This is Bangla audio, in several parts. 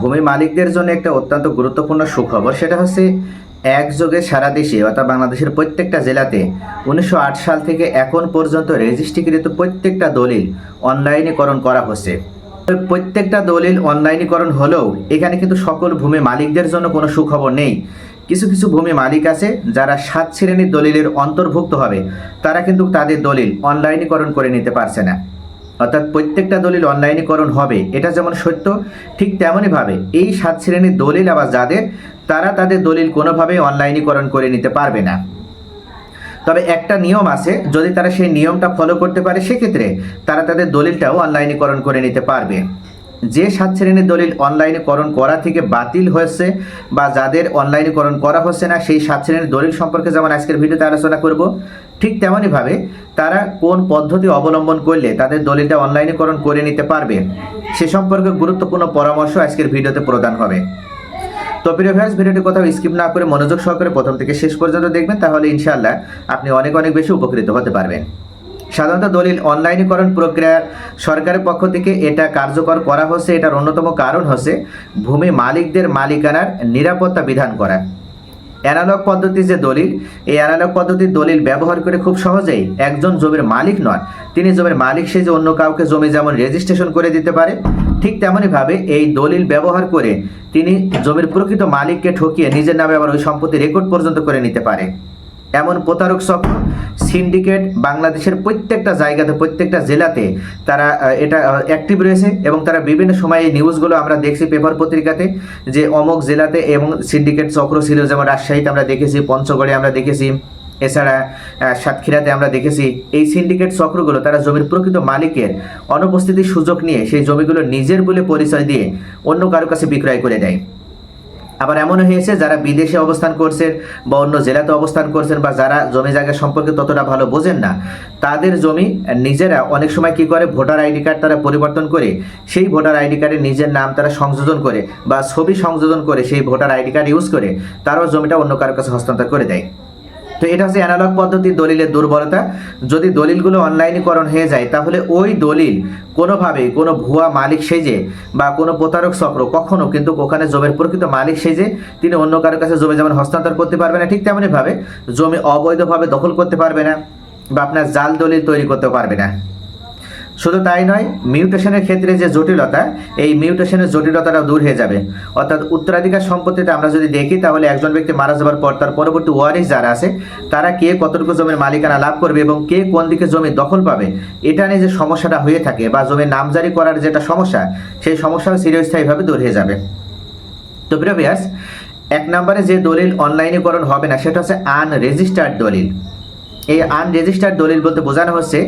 ভূমি মালিকদের জন্য একটা অত্যন্ত গুরুত্বপূর্ণ সুখবর, সেটা হচ্ছে একযোগে সারা দেশে অর্থাৎ বাংলাদেশের প্রত্যেকটা জেলাতে উনিশশো আট সাল থেকে এখন পর্যন্ত রেজিস্ট্রিকৃত প্রত্যেকটা দলিল অনলাইনীকরণ করা হচ্ছে। প্রত্যেকটা দলিল অনলাইনীকরণ হলেও এখানে কিন্তু সকল ভূমি মালিকদের জন্য কোনো সুখবর নেই। কিছু কিছু ভূমি মালিক আছে যারা সাত শ্রেণির দলিলের অন্তর্ভুক্ত হবে, তারা কিন্তু তাদের দলিল অনলাইনীকরণ করে নিতে পারছে না। অর্থাৎ প্রত্যেকটা দলিল অনলাইনীকরণ হবে, এটা যেমন সত্য, ঠিক তেমনইভাবে এই সাত শ্রেণির দলিল আবার যাদের, তারা তাদের দলিল কোনোভাবেই অনলাইনীকরণ করে নিতে পারবে না। তবে একটা নিয়ম আছে, যদি তারা সেই নিয়মটা ফলো করতে পারে, সেক্ষেত্রে তারা তাদের দলিলটাও অনলাইনীকরণ করে নিতে পারবে। যে সাত শ্রেণির দলিল অনলাইনীকরণ করা থেকে বাতিল হয়েছে বা যাদের অনলাইনীকরণ করা হচ্ছে না, সেই সাত শ্রেণির দলিল সম্পর্কে যেমন আজকের ভিডিওতে আলোচনা করব ঠিক তেমনইভাবে তারা কোন পদ্ধতি অবলম্বন করলে তাদের দলিলটা অনলাইনীকরণ করে নিতে পারবে, সে সম্পর্কে গুরুত্বপূর্ণ পরামর্শ আজকের ভিডিওতে প্রদান হবে। তো প্রিয় ভিডিওটি কোথাও স্কিপ না করে মনোযোগ সহকারে প্রথম থেকে শেষ পর্যন্ত দেখবেন, তাহলে ইনশাআল্লাহ আপনি অনেক অনেক বেশি উপকৃত হতে পারবেন। সাধারণত দলিল অনলাইনীকরণ প্রক্রিয়া সরকারের পক্ষ থেকে এটা কার্যকর করা হচ্ছে, এটার অন্যতম কারণ হচ্ছে ভূমি মালিকদের মালিকানার নিরাপত্তা বিধান করা। অ্যানালগ পদ্ধতির যে দলিল, এই অ্যানালগ পদ্ধতির দলিল ব্যবহার করে খুব সহজেই একজন জমির মালিক নয় তিনি জমির মালিক, সে যে অন্য কাউকে জমি যেমন রেজিস্ট্রেশন করে দিতে পারে, ঠিক তেমনইভাবে এই দলিল ব্যবহার করে তিনি জমির প্রকৃত মালিককে ঠকিয়ে নিজের নামে আবার ওই সম্পত্তি রেকর্ড পর্যন্ত করে নিতে পারে। এমন প্রতারক চক্র সিন্ডিকেট বাংলাদেশের প্রত্যেকটা জায়গাতে, প্রত্যেকটা জেলাতে তারা এটা অ্যাক্টিভ রয়েছে এবং তারা বিভিন্ন সময় এই নিউজগুলো আমরা দেখছি পেপার পত্রিকাতে যে অমুক জেলাতে এবং সিন্ডিকেট চক্র ছিল, যেমন রাজশাহীতে আমরা দেখেছি, পঞ্চগড়ে আমরা দেখেছি, এছাড়া সাতক্ষীরাতে আমরা দেখেছি। এই সিন্ডিকেট চক্রগুলো তারা জমির প্রকৃত মালিকের অনুপস্থিতির সুযোগ নিয়ে সেই জমিগুলো নিজের বলে পরিচয় দিয়ে অন্য কারও কাছে বিক্রয় করে দেয়। আবার এমনও হয়েছে, যারা বিদেশে অবস্থান করছেন বা অন্য জেলাতে অবস্থান করছেন বা যারা জমি জায়গা সম্পর্কে ততটা ভালো বোঝেন না, তাদের জমি নিজেরা অনেক সময় কি করে? ভোটার আইডি কার্ড তারা পরিবর্তন করে, সেই ভোটার আইডি কার্ডে নিজের নাম তারা সংযোজন করে বা ছবি সংযোজন করে সেই ভোটার আইডি কার্ড ইউজ করে, তারাও জমিটা অন্য কারোর কাছে হস্তান্তর করে দেয়। তো এটা হচ্ছে অ্যানালগ পদ্ধতির দলিলের দুর্বলতা। যদি দলিলগুলো অনলাইনীকরণ হয়ে যায়, তাহলে ওই দলিল কোনোভাবেই কোনো ভুয়া মালিক সেজে বা কোনো প্রতারক চক্র কখনো কিন্তু ওখানে জমির প্রকৃত মালিক সেজে তিনি অন্য কারোর কাছে জমি যেমন হস্তান্তর করতে পারবে না, ঠিক তেমনইভাবে জমি অবৈধভাবে দখল করতে পারবে না বা আপনার জাল দলিল তৈরি করতে পারবে না। শুধু তাই নয় মিউটেশনের ক্ষেত্রে যে জটিলতা, এই মিউটেশনের জটিলতাটা দূর হয়ে যাবে। অর্থাৎ উত্তরাধিকার সম্পত্তিতে আমরা যদি দেখি, তাহলে একজন ব্যক্তি মারা যাবার পর তার পরবর্তী ওয়ারিস যারা আছে, তারা কে কতটুকু জমির মালিকানা লাভ করবে এবং কে কোন দিকে জমি দখল পাবে, এটা নিয়ে যে সমস্যাটা হয়ে থাকে বা জমির নামজারি করার যেটা সমস্যা, সেই সমস্যাও চিরস্থায়ীভাবে দূর হয়ে যাবে। তো প্রিয় এক নম্বরে যে দলিল অনলাইনীকরণ হবে না, সেটা হচ্ছে আনরেজিস্টার্ড দলিল। এই আনরেজিস্টার্ড দলিল বলতে বোঝানো হচ্ছে,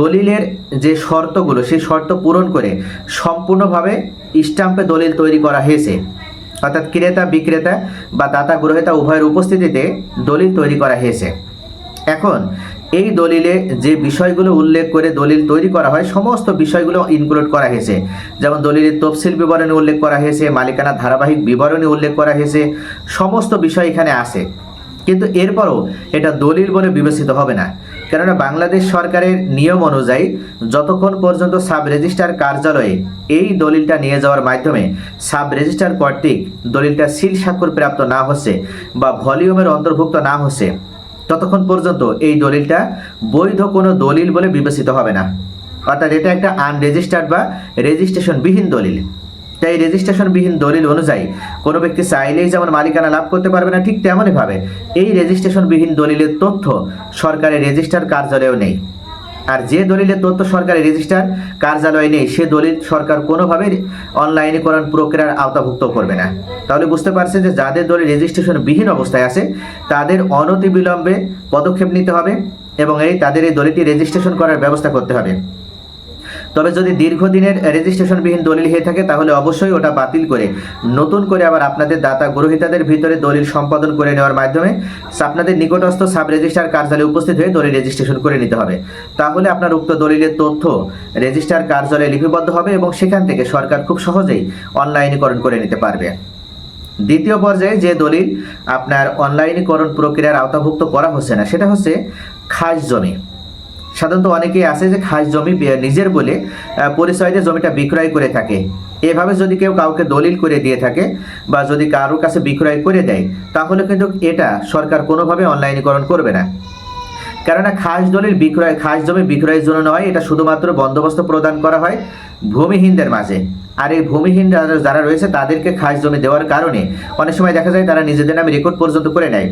দলিলের যে শর্তগুলো, সেই শর্ত পূরণ করে সম্পূর্ণভাবে স্টাম্পে দলিল তৈরি করা হয়েছে। অর্থাৎ ক্রেতা, বিক্রেতা বা দাতা, গ্রহেতা উভয়ের উপস্থিতিতে দলিল তৈরি করা হয়েছে। এখন, এই দলিলে যে বিষয়গুলো উল্লেখ করে দলিল তৈরি করা হয়, সমস্ত বিষয়গুলো ইনক্লুড করা হয়েছে। যেমন দলিলের তফসিল বিবরণী উল্লেখ করা হয়েছে মালিকানা ধারাবাহিক বিবরণী উল্লেখ করা হয়েছে, সমস্ত বিষয় এখানে আছে। কিন্তু এরপরও এটা দলিল বলে বিবেচিত হবে না। কেননা বাংলাদেশ সরকারের নিয়ম অনুযায়ী যতক্ষণ পর্যন্ত সাব রেজিস্ট্রার কার্যালয়ে এই দলিলটা নিয়ে যাওয়ার মাধ্যমে সাব রেজিস্ট্রার কর্তৃক দলিলটা সিল স্বাক্ষর প্রাপ্ত না হচ্ছে বা ভলিউমের অন্তর্ভুক্ত না হচ্ছে, ততক্ষণ পর্যন্ত এই দলিলটা বৈধ কোনো দলিল বলে বিবেচিত হবে না। অর্থাৎ এটা একটা আনরেজিস্টার্ড বা রেজিস্ট্রেশনবিহীন দলিল। তাই রেজিস্ট্রেশনবিহীন দলিল অনুযায়ী কোনো ব্যক্তি চাইলেই যেমন মালিকানা লাভ করতে পারবে না, ঠিক তেমনইভাবে এই রেজিস্ট্রেশনবিহীন দলিলের তথ্য সরকারের রেজিস্টার কার্যালয়েও নেই। আর যে দলিলের তথ্য সরকারি রেজিস্টার কার্যালয়ে নেই, সে দলিল সরকার কোনোভাবে অনলাইনীকরণ প্রক্রিয়ার আওতাভুক্ত করবে না। তাহলে বুঝতে পারছে যে যাদের দলিল রেজিস্ট্রেশন বিহীন অবস্থায় আছে, তাদের অনতিবিলম্বে পদক্ষেপ নিতে হবে এবং এই তাদের এই দলিলটি রেজিস্ট্রেশন করার ব্যবস্থা করতে হবে। তবে যদি দীর্ঘদিনের রেজিস্ট্রেশনবিহীন দলিল হয়ে থাকে, তাহলে অবশ্যই ওটা বাতিল করে, নতুন করে আবার আপনাদের দাতা গ্রহীতাদের ভিতরে দলিল সম্পাদন করে নেওয়ার মাধ্যমে আপনাদের নিকটস্থ সাব রেজিস্ট্রার কার্যালয়ে উপস্থিত হয়ে দলিল রেজিস্ট্রেশন করে নিতে হবে। তাহলে আপনার উক্ত দলিলের তথ্য রেজিস্ট্রার কার্যালয়ে লিপিবদ্ধ হবে এবং সেখান থেকে সরকার খুব সহজেই অনলাইনীকরণ করে নিতে পারবে। দ্বিতীয় পর্যায়ে যে দলিল আপনার অনলাইনীকরণ প্রক্রিয়ার আওতাভুক্ত করা হচ্ছে না, সেটা হচ্ছে খাস জমি। সাধারণত অনেকেই আছে যে খাস জমি নিজের বলে পরিচয় দিয়ে জমিটা বিক্রয় করে থাকে। এভাবে যদি কেউ কাউকে দলিল করে দিয়ে থাকে বা যদি কারোর কাছে বিক্রয় করে দেয়, তাহলে কিন্তু এটা সরকার কোনোভাবে অনলাইনীকরণ করবে না। কেননা খাস দলিল বিক্রয় খাস জমি বিক্রয়ের জন্য নয়, এটা শুধুমাত্র বন্দোবস্ত প্রদান করা হয় ভূমিহীনদের মাঝে। আর এই ভূমিহীন যারা রয়েছে, তাদেরকে খাস জমি দেওয়ার কারণে অনেক সময় দেখা যায় তারা নিজেদের নামে রেকর্ড পর্যন্ত করে নেয়।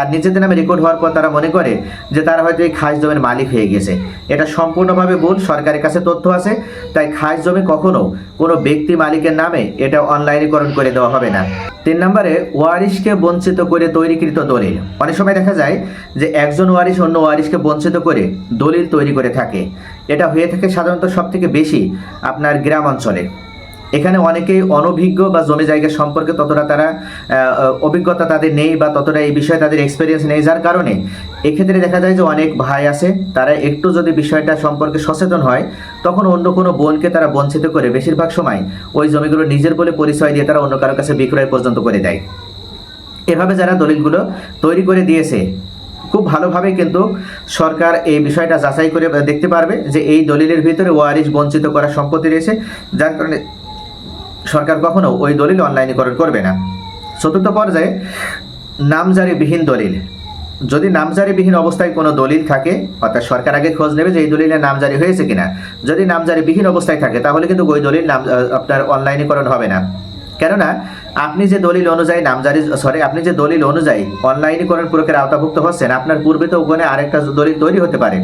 আর নিজেদের নামে রেকর্ড হওয়ার পর তারা মনে করে যে তারা হয়তো এই খাস জমির মালিক হয়ে গেছে। এটা সম্পূর্ণভাবে ভুল, সরকারের কাছে তথ্য আছে, তাই খাস জমি কখনো কোনো ব্যক্তি মালিকের নামে এটা অনলাইনীকরণ করে দেওয়া হবে না। তিন নম্বরে, ওয়ারিশকে বঞ্চিত করে তৈরিকৃত দলিল। অনেক সময় দেখা যায় যে একজন ওয়ারিশ অন্য ওয়ারিশকে বঞ্চিত করে দলিল তৈরি করে থাকে। এটা হয়ে থাকে সাধারণত সব থেকে বেশি আপনার গ্রাম অঞ্চলে। এখানে অনেকেই অনভিজ্ঞ বা জমি জায়গা সম্পর্কে ততটা তারা অভিজ্ঞতা তাদের নেই বা ততটা এই বিষয়ে তাদের এক্সপিরিয়েন্স নেই। যার কারণে এক্ষেত্রে দেখা যায় যে অনেক ভাই আছে, তারা একটু যদি বিষয়টা সম্পর্কে সচেতন হয়, তখন অন্য কোনো বোনকে তারা বঞ্চিত করে বেশিরভাগ সময় ওই জমিগুলো নিজের বলে পরিচয় দিয়ে তারা অন্য কারোর কাছে বিক্রয় পর্যন্ত করে দেয়। এভাবে যারা দলিলগুলো তৈরি করে দিয়েছে, খুব ভালোভাবে কিন্তু সরকার এই বিষয়টা যাচাই করে দেখতে পারবে যে এই দলিলের ভিতরে ওয়ারিশ বঞ্চিত করার সম্পত্তি রয়েছে, যার কারণে সরকার কখনো ওই দলিল অনলাইনীকরণ করবে না। চতুর্থ পর্যায়ে নামজারিবিহীন দলিল। যদি নামজারিবিহীন অবস্থায় কোনো দলিল থাকে, অর্থাৎ সরকার আগে খোঁজ নেবে যে এই দলিলের নামজারি হয়েছে কিনা, যদি নামজারিবিহীন অবস্থায় থাকে, তাহলে কিন্তু ওই দলিল নাম আপনার অনলাইনীকরণ হবে না। কেননা, আপনি যে দলিল অনুযায়ী নামজারি সরি আপনি যে দলিল অনুযায়ী অনলাইনীকরণ প্রক্রিয়ার আওতাভুক্ত হচ্ছেন, আপনার পূর্বে তো ওখানে আরেকটা দলিল তৈরি হতে পারে।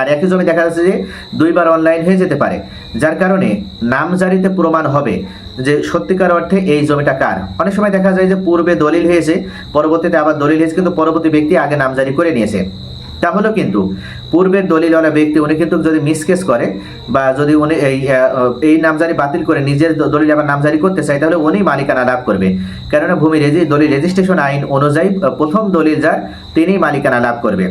আর একই জমি দেখা যাচ্ছে যে দুইবার অনলাইন হয়ে যেতে পারে। যার কারণে নামজারিতে প্রমাণ হবে। যে সত্যিকার অর্থে এই জমিটা কার? অনেক সময় দেখা যায় যে পূর্বে দলিল হয়েছে, পরবর্তীতে আবার দলিল হয়েছে, কিন্তু পরবর্তী ব্যক্তি আগে নামজারি করে নিয়েছে। তাহলেও কিন্তু পূর্বের দলিলওয়ালা ব্যক্তি, উনি কিন্তু যদি মিসকেস করে বা যদি উনি এই এই নামজারি বাতিল করে নিজের দলিল আবার নামজারি করতে চায়, তাহলে উনি মালিকানা লাভ করবে। কেননা ভূমি রেজি, দলিল রেজিস্ট্রেশন আইন অনুযায়ী প্রথম দলিল যার তিনিই মালিকানা লাভ করবে।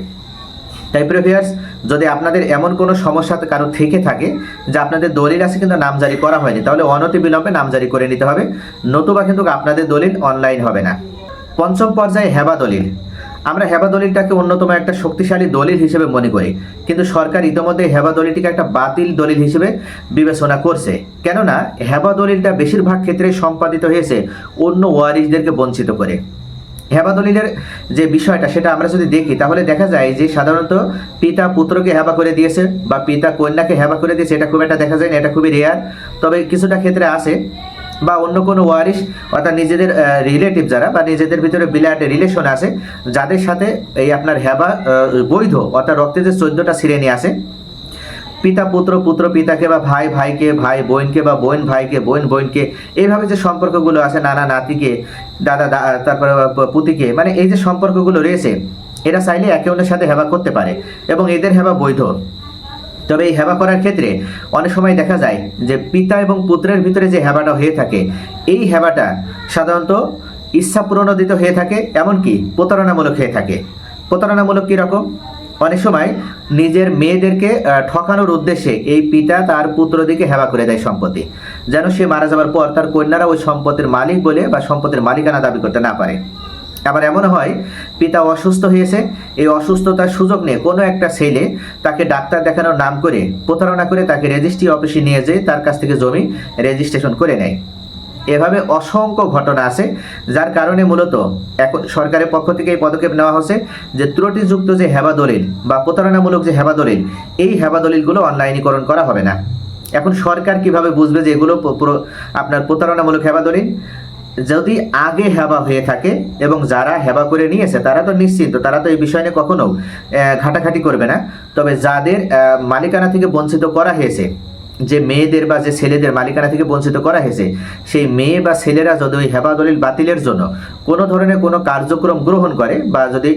তাই প্রিভিয়ার্স যদি আপনাদের এমন কোনো সমস্যা কারও থেকে থাকে, যে আপনাদের দলিল আছে কিন্তু নামজারি করা হয়নি, তাহলে অনতি বিলম্বে নামজারি করে নিতে হবে। নতুবা কিন্তু আপনাদের দলিল অনলাইন হবে না। পঞ্চম পর্যায়ে হেবা দলিল। আমরা হেবা দলিলটাকে অন্যতম একটা শক্তিশালী দলিল হিসেবে মনে করি, কিন্তু সরকার ইতিমধ্যে হেবা দলিলটিকে একটা বাতিল দলিল হিসেবে বিবেচনা করছে। কেননা, হেবা দলিলটা বেশিরভাগ ক্ষেত্রে সম্পাদিত হয়েছে অন্য ওয়ারিশদেরকে বঞ্চিত করে। হেবা দলিলের যে বিষয়টা, সেটা আমরা যদি দেখি, তাহলে দেখা যায় যে সাধারণত পিতা পুত্রকে হেবা করে দিয়েছে বা পিতা কন্যাকে হেবা করে দিয়েছে, এটা খুব একটা দেখা যায় না, এটা খুবই রেয়ার তবে কিছুটা ক্ষেত্রে আছে বা অন্য কোনো ওয়ারিশ, অর্থাৎ নিজেদের রিলেটিভ যারা বা নিজেদের ভিতরে বিলাট রিলেশন আছে, যাদের সাথে এই আপনার হেবা বৈধ, অর্থাৎ রক্তের যে চোদ্দটা শ্রেণি আছে পিতা, পুত্র পুত্র, পিতাকে বা ভাই, ভাইকে, ভাই বোনকে বা বোন, ভাইকে, বোন, বোনকে এইভাবে যে সম্পর্কগুলো আছে, নানা নাতিকে, দাদা তারপরে পুতিকে মানে এই যে সম্পর্কগুলো রয়েছে, এরা চাইলে একে অন্যের সাথে হেবা করতে পারে এবং এদের হেবা বৈধ। তবে এই হেবা করার ক্ষেত্রে অনেক সময় দেখা যায় যে পিতা এবং পুত্রের ভিতরে যে হেবাটা হয়ে থাকে, এই হেবাটা সাধারণত ইচ্ছা প্রণোদিত হয়ে থাকে, এমনকি প্রতারণামূলক হয়ে থাকে। প্রতারণামূলক কীরকম অনেক সময় নিজের মেয়েদেরকে ঠকানোর উদ্দেশ্যে এই পিতা তার পুত্রদিকে হেবা করে দেয় সম্পত্তি। যেন সে মারা যাওয়ার পর তার কন্যারা ওই সম্পত্তির মালিক বলে বা সম্পত্তির মালিকানা দাবি করতে না পারে। আবার এমন হয়, পিতা অসুস্থ হয়েছে, এই অসুস্থতার সুযোগ নিয়ে কোনো একটা ছেলে তাকে ডাক্তার দেখানোর নাম করে প্রতারণা করে তাকে রেজিস্ট্রি অফিসে নিয়ে যেয়ে তার কাছ থেকে জমি রেজিস্ট্রেশন করে নেয়। এভাবে অসংখ্য ঘটনা আছে, যার কারণে মূলত এখন সরকারের পক্ষ থেকে এই পদক্ষেপ নেওয়া হচ্ছে যে ত্রুটিযুক্ত যে হেবা দলিল বা প্রতারণামূলক যে হেবা দলিল, এই হেবা দলিলগুলো অনলাইনীকরণ করা হবে না। এখন সরকার কীভাবে বুঝবে যে এগুলো আপনার প্রতারণামূলক হেবা দলিল? যদি আগে হেবা হয়ে থাকে এবং যারা হেবা করে নিয়েছে, তারা তো নিশ্চিন্ত, তারা তো এই বিষয় নিয়ে কখনো ঘাটাঘাটি করবে না। তবে যাদের মালিকানা থেকে বঞ্চিত করা হয়েছে যে মেয়েদের বা যে ছেলেদের মালিকানা থেকে বঞ্চিত করা হয়েছে, সেই মেয়ে বা ছেলেরা যদি ওই হেবা দলিল বাতিলের জন্য কোনো ধরনের কোনো কার্যক্রম গ্রহণ করে বা যদি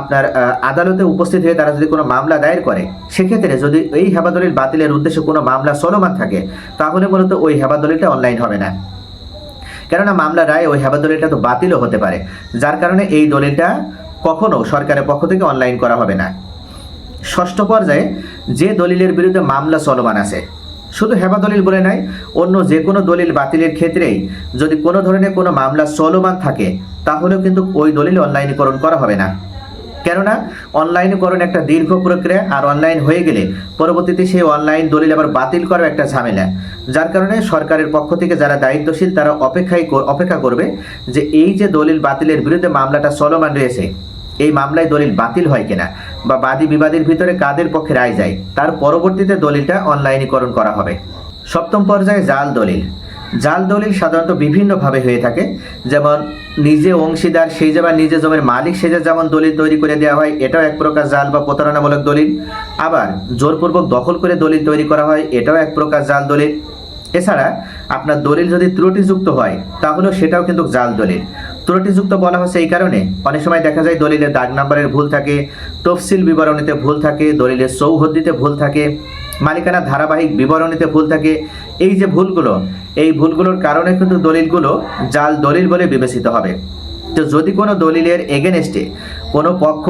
আপনার আদালতে উপস্থিত হয়ে তারা যদি কোনো মামলা দায়ের করে, সেক্ষেত্রে যদি এই হেবা দলিল বাতিলের উদ্দেশ্যে কোনো মামলা চলমান থাকে, তাহলে মূলত ওই হেবা দলিলটা অনলাইন হবে না। কেননা মামলা রায় ওই হেবা দলিলটা তো বাতিলও হতে পারে, যার কারণে এই দলিলটা কখনো সরকারের পক্ষ থেকে অনলাইন করা হবে না। ষষ্ঠ পর্যায়ে যে দলিলের বিরুদ্ধে মামলা চলমান আছে শুধু হেবা দলিল বলে নাই, অন্য যে কোনো দলিল বাতিলের ক্ষেত্রেই যদি কোনো ধরনের কোনো মামলা চলমান থাকে, তাহলেও কিন্তু ওই দলিল অনলাইনীকরণ করা হবে না। কেননা, অনলাইনকরণ একটা দীর্ঘ প্রক্রিয়া আর অনলাইন হয়ে গেলে পরবর্তীতে সেই অনলাইন দলিল আবার বাতিল করার একটা ঝামেলা। যার কারণে সরকারের পক্ষ থেকে যারা দায়িত্বশীল, তারা অপেক্ষায় কর- অপেক্ষা করবে যে এই যে দলিল বাতিলের বিরুদ্ধে মামলাটা চলমান রয়েছে, এই মামলায় দলিল বাতিল হয় কিনা। বা বাদী বিবাদের ভিতরে কাদের পক্ষে রায় যায়, তার পরবর্তীতে দলিলটা অনলাইনীকরণ করা হবে। সপ্তম পর্যায়ে জাল দলিল। জাল দলিল সাধারণত বিভিন্নভাবে হয়ে থাকে। যেমন, নিজে অংশীদার সেই যেমন নিজে জমির মালিক সেজে যেমন দলিল তৈরি করে দেওয়া হয়, এটাও এক প্রকার জাল বা প্রতারণামূলক দলিল। আবার, জোরপূর্বক দখল করে দলিল তৈরি করা হয়, এটাও এক প্রকার জাল দলিল। এছাড়া, আপনার দলিল যদি ত্রুটিযুক্ত হয়, তাহলেও সেটাও কিন্তু জাল দলিল। ত্রুটিযুক্ত বলা হচ্ছে এই কারণে। অনেক সময় দেখা যায় দলিলের দাগ নাম্বারের ভুল থাকে, তফসিল বিবরণীতে ভুল থাকে, দলিলের সৌহদ্দিতে ভুল থাকে মালিকানা ধারাবাহিক বিবরণীতে ভুল থাকে। এই যে ভুলগুলো, এই ভুলগুলোর কারণে কিন্তু দলিলগুলো জাল দলিল বলে বিবেচিত হবে। তো যদি কোনো দলিলের এগেনস্টে কোনো পক্ষ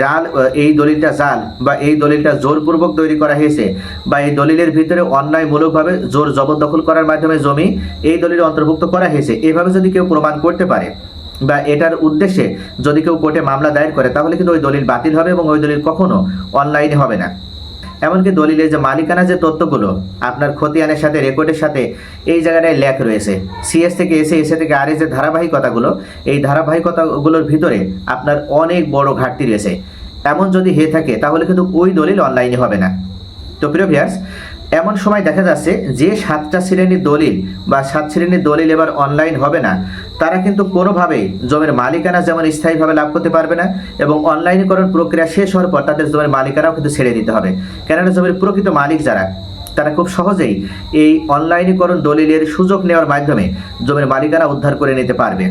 জাল এই দলিলটা জাল বা এই দলিলটা জোরপূর্বক তৈরি করা হয়েছে বা এই দলিলের ভিতরে অন্যায়মূলকভাবে জোর জবরদখল করার মাধ্যমে জমি এই দলিলে অন্তর্ভুক্ত করা হয়েছে, এভাবে যদি কেউ প্রমাণ করতে পারে বা এটার উদ্দেশ্যে যদি কেউ কোর্টে মামলা দায়ের করে, তাহলে কিন্তু ওই দলিল বাতিল হবে এবং ওই দলিল কখনো অনলাইনে হবে না। এমনকি দলিলের যে মালিকানা যে তথ্যগুলো, আপনার খতিয়ানের সাথে, রেকর্ডের সাথে, এই জায়গাটায় লেখ রয়েছে। সিএস থেকে এসে এসে থেকে আর যে ধারাবাহিকতাগুলো, এই ধারাবাহিকতাগুলোর ভিতরে আপনার অনেক বড় ঘাটতি রয়েছে। এমন যদি হয়ে থাকে, তাহলে কিন্তু ওই দলিল অনলাইনে হবে না। তো প্রিয় ভিয়ার্স এমন সময় দেখা যাচ্ছে যে সাতটা শ্রেণির দলিল বা সাত শ্রেণির দলিল এবার অনলাইন হবে না। তারা কিন্তু কোনোভাবেই জমির মালিকানা যেমন স্থায়ীভাবে লাভ করতে পারবে না এবং অনলাইনীকরণ প্রক্রিয়া শেষ হওয়ার পর তাদের জমির মালিকানাও কিন্তু ছেড়ে দিতে হবে। কেননা জমির প্রকৃত মালিক যারা, তারা খুব সহজেই এই অনলাইনীকরণ দলিলের সুযোগ নেওয়ার মাধ্যমে জমির মালিকানা উদ্ধার করে নিতে পারবে।